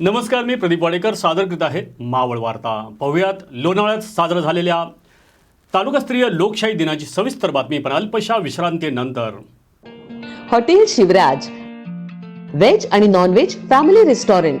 नमस्कार मी प्रदीप वाडेकर सादर करीत आहे मावळ वार्ता. पाहुयात लोणावळ्यात साजरा झालेल्या तालुकास्तरीय लोकशाही दिनाची सविस्तर बातमी पण अल्पशा विश्रांतीनंतर. हॉटेल शिवराज. व्हेज आणि non veg family restaurant.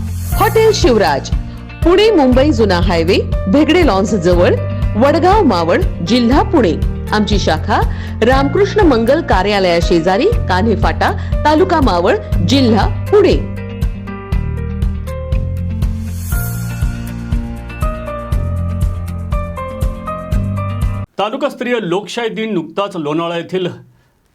Hotel Shivraj Pune Mumbai जुना हायवे भेगडे लॉन्स जवळ वडगाव मावळ जिल्हा पुणे. आमची शाखा रामकृष्ण मंगल कार्यालया शेजारी कान्हे फाटा तालुका मावळ जिल्हा पुणे. तालुकास्तरीय लोकशाही दिन नुकताच लोणावळा येथील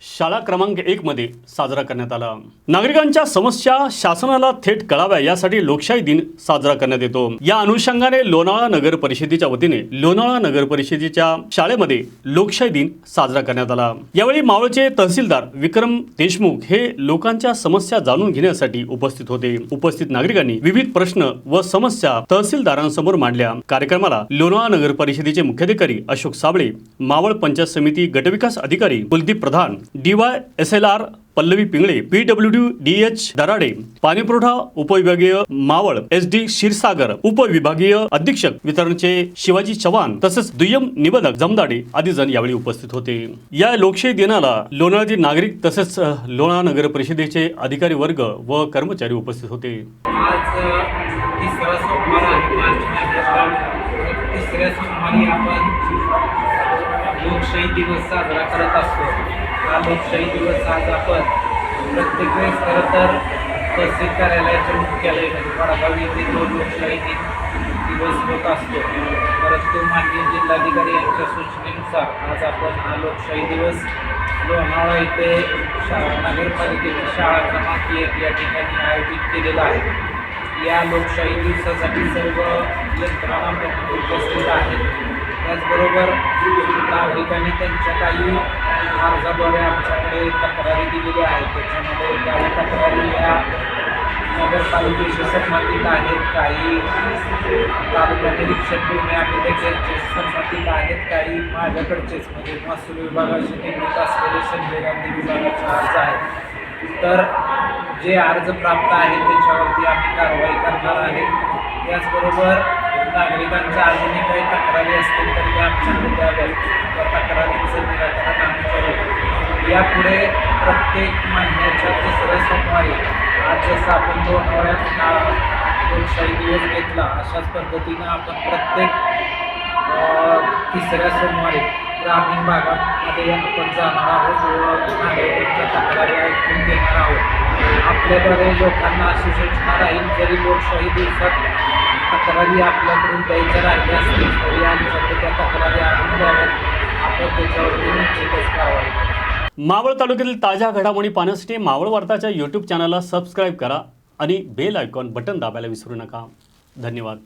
शाळा क्रमांक एक मध्ये साजरा करण्यात आला. नागरिकांच्या समस्या शासनाला थेट कळाव्या यासाठी लोकशाही दिन साजरा करण्यात येतो. या अनुषंगाने लोणावळा नगर परिषदेच्या वतीने लोणावळा नगर परिषदेच्या शाळेमध्ये लोकशाही दिन साजरा करण्यात आला. यावेळी मावळचे तहसीलदार विक्रम देशमुख हे लोकांच्या समस्या जाणून घेण्यासाठी उपस्थित होते. उपस्थित नागरिकांनी विविध प्रश्न व समस्या तहसीलदारांसमोर मांडल्या. कार्यक्रमाला लोणावळा नगर परिषदेचे मुख्याधिकारी अशोक साबळे मावळ पंचायत समिती गटविकास अधिकारी Kuldeep Pradhan D Y S L R Pallavi Pingle P W D H Darade पाणीपुरवठा उपविभागीय मावळ एस डी क्षीरसागर उपविभागीय अधीक्षक वितरणचे शिवाजी चव्हाण तसेच दुय्यम निबंधक जमदाडे आदी जण यावेळी उपस्थित होते. या लोकशाही दिनाला लोणाळाचे नागरिक तसेच अ, नगर परिषदेचे अधिकारी वर्ग व कर्मचारी उपस्थित होते. आज दिवस साजरा करत असतो. हा लोकशाही दिवस आज आपण प्रत्येक वेळेस खरं तर तहसील कार्यालयाच्या मुख्यालय म्हणजे वडगाव येथे जो लोकशाही दिन दिवस होत असतो. परंतु माननीय जिल्हाधिकारी यांच्या सूचनेनुसार आज आपण हा लोकशाही दिवस लोणावळा येथे शाळा नगरपालिकेची शाळा क्रमांक एक या ठिकाणी आयोजित केलेला आहे. या लोकशाही दिवसासाठी सर्व यंत्रणा उपस्थित आहेत. त्याचबरोबर नागरिकांनी त्यांच्या काही अर्जाद्वारे आमच्याकडे तक्रारी दिलेल्या आहेत. त्याच्यामध्ये काही तक्रारी या नगरपालिकेशी संबंधित आहेत. काही तालुका निरीक्षक पूर्ण आणि त्याच्याशी संबंधित आहेत. काही माझ्याकडचेच म्हणजे महसूल विभागाशी निगडीत असलेले संजय गांधी विभागाचे अर्ज आहेत. तर जे अर्ज प्राप्त आहेत त्याच्यावरती आम्ही कारवाई करणार आहे. त्याचबरोबर नागरिकांच्या अजूनही काही तक्रारी असतील तर त्या आमच्याकडे द्याव्यात. त्या तक्रारींचं निराकरण आम्ही करू. यापुढे प्रत्येक महिन्याच्या तिसऱ्या सोमवारी आज जसं आपण दोन हा लोकशाही दिवस घेतला अशाच पद्धतीनं आपण प्रत्येक तिसऱ्या सोमवारी ग्रामीण भागामध्ये आपण जाणार आहोत व नागरिकांच्या तक्रारी ऐकून घेणार आहोत. आपल्याद्वारे लोकांना अशी सूचना राहील जरी लोकशाही दिवसात तक्रारी आपल्याकडून द्यायच्या राहिल्या असतील तरी आमच्याकडे त्या तक्रारी आणून द्याव्यात. आपण त्याच्यावरती निश्चितच कारवाई मावळ तालुक्यातील ताज्या घडामोडी पाहण्यासाठी मावळ वार्ताच्या यूट्यूब चॅनलला सबस्क्राईब करा आणि बेल आयकॉन बटन दाबायला विसरू नका. धन्यवाद.